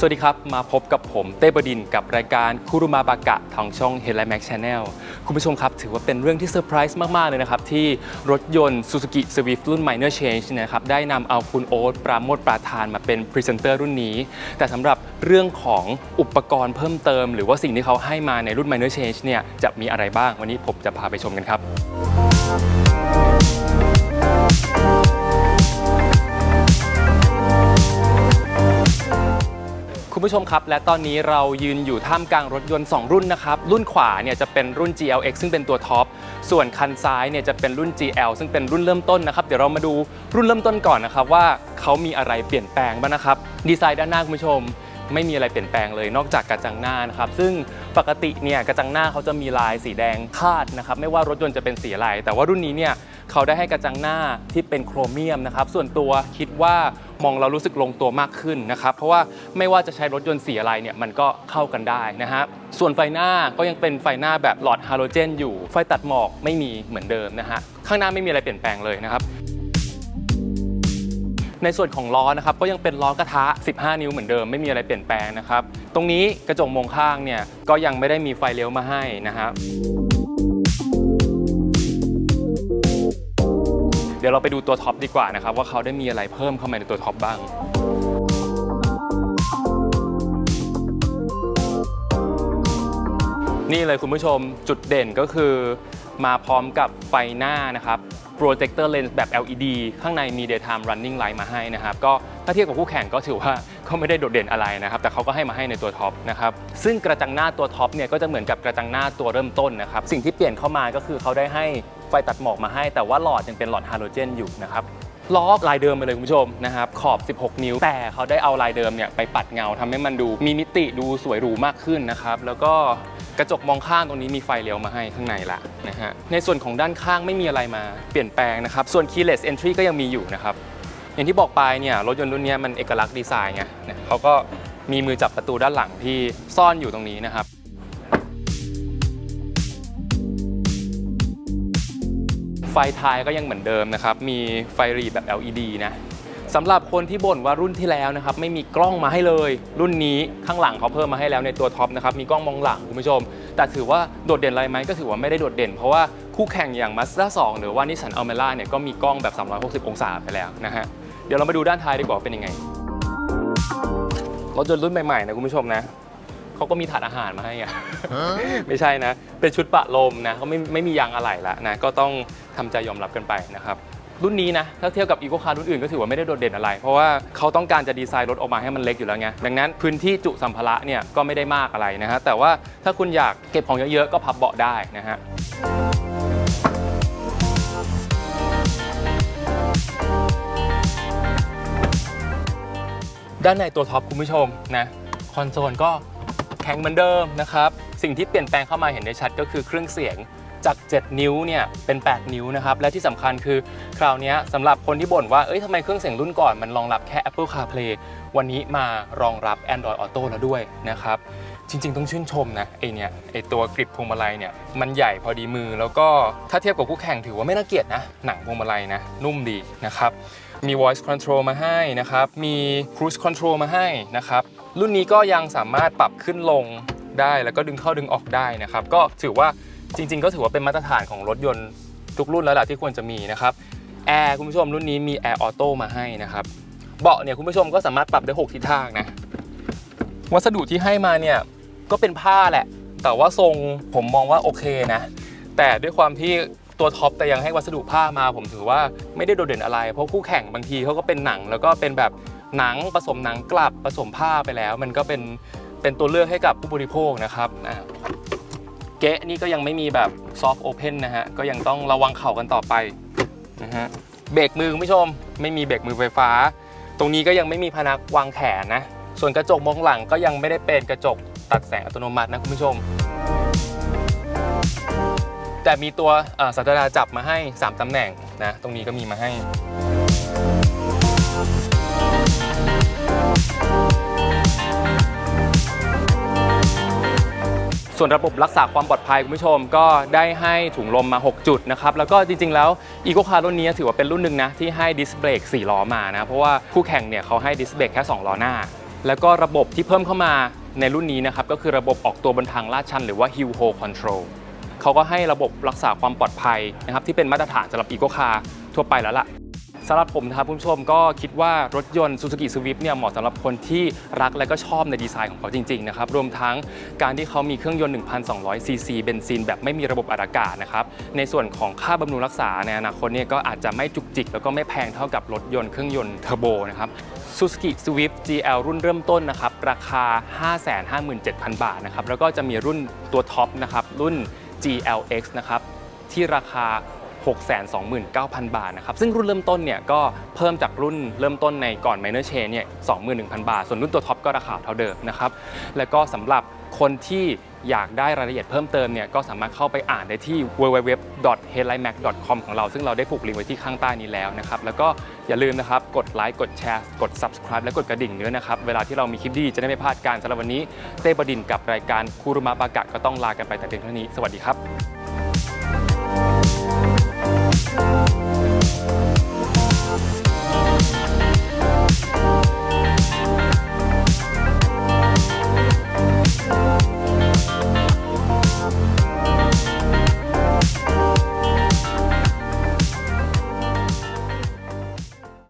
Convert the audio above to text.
สวัสดีครับ มาพบกับผมเต้บดินกับรายการคุรุมาบากะทางช่อง Headline Max Channel คุณผู้ชมครับ ถือว่าเป็นเรื่องที่เซอร์ไพรส์มาก ๆ เลยนะครับ ที่รถยนต์ Suzuki Swift รุ่น Minor Change เนยนะครับ ได้นำเอาคุณโอ๊ตปราโมทปราธานมาเป็นพรีเซนเตอร์รุ่นนี้ แต่สำหรับเรื่องของอุปกรณ์เพิ่มเติม หรือว่าสิ่งที่เขาให้มาในรุ่น Minor Change เนี่ยจะมีอะไรบ้างวันนี้ผมจะพาไปชมกันครับ คุณผู้ชมครับ และตอนนี้เรายืนอยู่ท่ามกลางรถยนต์ 2 รุ่นนะครับ รุ่นขวาเนี่ยจะเป็นรุ่น GLX ซึ่งเป็นตัวท็อป ส่วนคันซ้ายเนี่ยจะเป็นรุ่น GL ซึ่งเป็นรุ่นเริ่มต้นนะครับ เดี๋ยวเรามาดูรุ่นเริ่มต้นก่อนนะครับว่าเขามีอะไรเปลี่ยนแปลงบ้างนะครับ ดีไซน์ด้านหน้าคุณผู้ชม ไม่มีอะไรเปลี่ยนแปลงเลยนอกจากกระจังหน้านะครับ ซึ่งปกติเนี่ยกระจังหน้าเขาจะมีลายสีแดงคาดนะครับ ไม่ว่ารถยนต์จะเป็นสีอะไร แต่ว่ารุ่นนี้เนี่ยเขาได้ให้กระจังหน้าที่เป็นโครเมียมนะครับ ส่วนตัวคิดว่า มองเรารู้สึกลงตัวมากขึ้นนะครับ เพราะว่าไม่ว่าจะใช้รถยนต์สีอะไรเนี่ยมันก็เข้ากันได้นะครับส่วนไฟหน้าก็ยังเป็นไฟหน้าแบบหลอดฮาโลเจนอยู่ ไฟตัดหมอกไม่มีเหมือนเดิมนะฮะข้างหน้าไม่มีอะไรเปลี่ยนแปลงเลยนะครับในส่วนของล้อนะครับก็ยังเป็นล้อกระทะ 15 นิ้วเหมือนเดิมไม่มีอะไรเปลี่ยนแปลงนะครับ ตรงนี้กระจกมองข้างเนี่ยก็ยังไม่ได้มีไฟเลี้ยวมาให้นะครับ เดี๋ยวเราไปดูตัวท็อปดีกว่านะครับว่าเขาได้มีอะไรเพิ่มเข้ามาในตัวท็อปบ้างนี่เลยคุณผู้ชมจุดเด่นก็คือ มาพร้อมกับไฟหน้านะครับ projector lens แบบ LED ข้างในมี daytime running light มาให้นะครับ ก็ถ้าเทียบกับคู่แข่งก็ถือว่า ก็ไม่ได้โดดเด่นอะไรนะครับ แต่เขาก็ให้มาให้ในตัวท็อปนะครับ ซึ่งกระจังหน้าตัวท็อปเนี่ยก็จะเหมือนกับกระจังหน้าตัวเริ่มต้นนะครับ สิ่งที่เปลี่ยนเข้ามาก็คือเขาได้ให้ไฟตัดหมอกมาให้ แต่ว่าหลอดยังเป็นหลอดฮาโลเจนอยู่นะครับล้อลายเดิมไปเลยคุณผู้ชมนะครับขอบ 16 นิ้ว แต่เขาได้เอาลายเดิมเนี่ยไปปัดเงาทำให้มันดู มีมิติดูสวยหรูมากขึ้นนะครับ แล้วก็กระจกมองข้างตรงนี้มีไฟเลี้ยวมาให้ข้างในละนะฮะในส่วนของด้านข้างไม่มีอะไรมาเปลี่ยนแปลงนะครับ ส่วน keyless entry ก็ยังมีอยู่นะครับ อย่างที่บอกไปเนี่ยรถยนต์รุ่นนี้มันเอกลักษณ์ดีไซน์ไงเขาก็มีมือจับประตูด้านหลังที่ซ่อนอยู่ตรงนี้นะครับไฟท้ายก็ยังเหมือนเดิมนะครับ มีไฟรีดแบบ LED นะสำหรับคนที่บ่นว่ารุ่นที่แล้วนะครับ ไม่มีกล้องมาให้เลย รุ่นนี้ข้างหลังเขาเพิ่มมาให้แล้วในตัวท็อปนะครับ มีกล้องมองหลังคุณผู้ชม แต่ถือว่าโดดเด่นอะไรไหมก็ถือว่าไม่ได้โดดเด่น เพราะว่าคู่แข่งอย่าง Mazda 2 หรือว่า Nissan Almera เนี่ยก็มีกล้องแบบ 360 องศาไปแล้วนะฮะ เดี๋ยวเรามาดูด้านท้ายดีกว่าเป็นยังไงรถยนต์รุ่นใหม่ๆนะคุณผู้ชมนะเขาก็มีถาดอาหารมาให้อะไม่ใช่นะ เป็นชุดปะลมนะเขาไม่ไม่มียางอะไหล่ละนะก็ต้องทำใจยอมรับกันไปนะครับรุ่นนี้นะถ้าเทียบกับอีโคคาร์รุ่นอื่นก็ถือว่าไม่ได้โดดเด่นอะไร เพราะว่าเขาต้องการจะดีไซน์รถออกมาให้มันเล็กอยู่แล้วไงดังนั้นพื้นที่จุสัมภาระเนี่ยก็ไม่ได้มากอะไรนะฮะแต่ว่าถ้าคุณอยากเก็บของเยอะๆก็พับเบาะได้นะฮะ ด้านในตัวท็อปคุณผู้ชมนะคอนโซลก็แข็งเหมือนเดิมนะครับ สิ่งที่เปลี่ยนแปลงเข้ามาเห็นได้ชัดก็คือเครื่องเสียงจาก 7 นิ้วเนี่ยเป็น 8 นิ้วนะครับ และที่สำคัญคือคราวนี้สำหรับคนที่บ่นว่า เอ้ยทำไมเครื่องเสียงรุ่นก่อนมันรองรับแค่ Apple CarPlay วันนี้มารองรับ Android Auto แล้วด้วยนะครับ จริง ๆ ต้องชื่นชมนะไอเนี่ยไอตัวกริปพวงมาลัยเนี่ยมันใหญ่พอดีมือแล้วก็ถ้าเทียบกับคู่แข่งถือว่าไม่น่าเกลียดนะหนังพวงมาลัยนะนุ่มดีนะครับมี voice control มาให้นะครับมี cruise control มาให้นะครับรุ่นนี้ก็ยังสามารถปรับขึ้นลงได้แล้วก็ดึงเข้าดึงออกได้นะครับก็ถือว่าจริง ๆ ก็ถือว่าเป็นมาตรฐานของรถยนต์ทุกรุ่นแล้วล่ะที่ควรจะมีนะครับแอร์คุณผู้ชมรุ่นนี้มีแอร์ออโต้มาให้นะครับเบาะเนี่ยคุณผู้ชมก็สามารถปรับได้ 6 ทิศทางนะวัสดุที่ให้มาเนี่ย ก็เป็นผ้าแหละ แต่ว่าทรงผมมองว่าโอเคนะ แต่ด้วยความที่ตัวท็อปแต่ยังให้วัสดุผ้ามา ผมถือว่าไม่ได้โดดเด่นอะไร เพราะคู่แข่งบางทีเขาก็เป็นหนัง แล้วก็เป็นแบบหนังผสมหนังกลับผสมผ้าไปแล้ว มันก็เป็นเป็นตัวเลือกให้กับผู้บริโภคนะครับเกะนี่ก็ยังไม่มีแบบซอฟต์โอเพนนะฮะ ก็ยังต้องระวังเข่ากันต่อไปนะฮะเบรกมือคุณผู้ชม ไม่มีเบรกมือไฟฟ้า ตรงนี้ก็ยังไม่มีพนักวางแขนนะ ส่วนกระจกมองหลังก็ยังไม่ได้เป็นกระจก ตัดแสงอัตโนมัตินะคุณผู้ชม แต่มีตัวสัตราจับมาให้ 3ตำแหน่งนะ ตรงนี้ก็มีมาให้ส่วนระบบรักษาความปลอดภัยคุณผู้ชมก็ได้ให้ถุงลมมา 6 จุดนะครับ แล้วก็จริง ๆ แล้วอีโคคาร์รุ่นนี้ถือว่าเป็นรุ่นหนึ่งนะ ที่ให้ดิสเบรก4ล้อมานะ เพราะว่าคู่แข่งเนี่ยเขาให้ดิสเบรกแค่ 2 ล้อหน้า แล้วก็ระบบที่เพิ่มเข้ามา ในรุ่นนี้นะครับก็คือระบบออกตัวบนทางลาดชัน หรือว่า Hill Hold Control เขาก็ให้ระบบรักษาความปลอดภัยนะครับที่เป็นมาตรฐานสำหรับอีโคคาร์ทั่วไปแล้วล่ะ สำหรับผมนะครับคุณผู้ชมก็คิดว่ารถยนต์ Suzuki Swift เนี่ยเหมาะสำหรับคนที่รักและก็ชอบในดีไซน์ของเขาจริงๆนะครับรวมทั้งการที่เขามีเครื่องยนต์ 1,200 ซีซีเบนซินแบบไม่มีระบบอัดอากาศนะครับในส่วนของค่าบำรุงรักษาในอนาคตเนี่ยก็อาจจะไม่จุกจิก แล้วก็ไม่แพงเท่ากับรถยนต์เครื่องยนต์เทอร์โบนะครับ Suzuki Swift GL รุ่นเริ่มต้นนะครับราคา 557,000 บาทนะครับแล้วก็จะมีรุ่นตัวท็อปนะครับรุ่น GLX นะครับที่ราคา 629,000 บาทนะครับ ซึ่งรุ่นเริ่มต้นเนี่ยก็เพิ่มจากรุ่นเริ่มต้นในก่อน Minor Chain เนี่ย21,000 บาท ส่วนรุ่นตัวท็อปก็ราคาเท่าเดิมนะครับ แล้วก็สำหรับคนที่อยากได้รายละเอียดเพิ่มเติมเนี่ยก็สามารถเข้าไปอ่านได้ที่ www.headlinemac.com ของเรา ซึ่งเราได้ผูกลิงก์ไว้ที่ข้างใต้นี้แล้วนะครับ แล้วก็อย่าลืมนะครับ กดไลค์กดแชร์ กด subscribe และกดกระดิ่งด้วยนะครับ เวลาที่เรามีคลิปดีจะได้ไม่พลาดการสำหรับวันนี้เต้บดินกับรายการคูรุมะปากะก็ต้องลากันไปแต่เพียงเท่านี้ สวัสดีครับ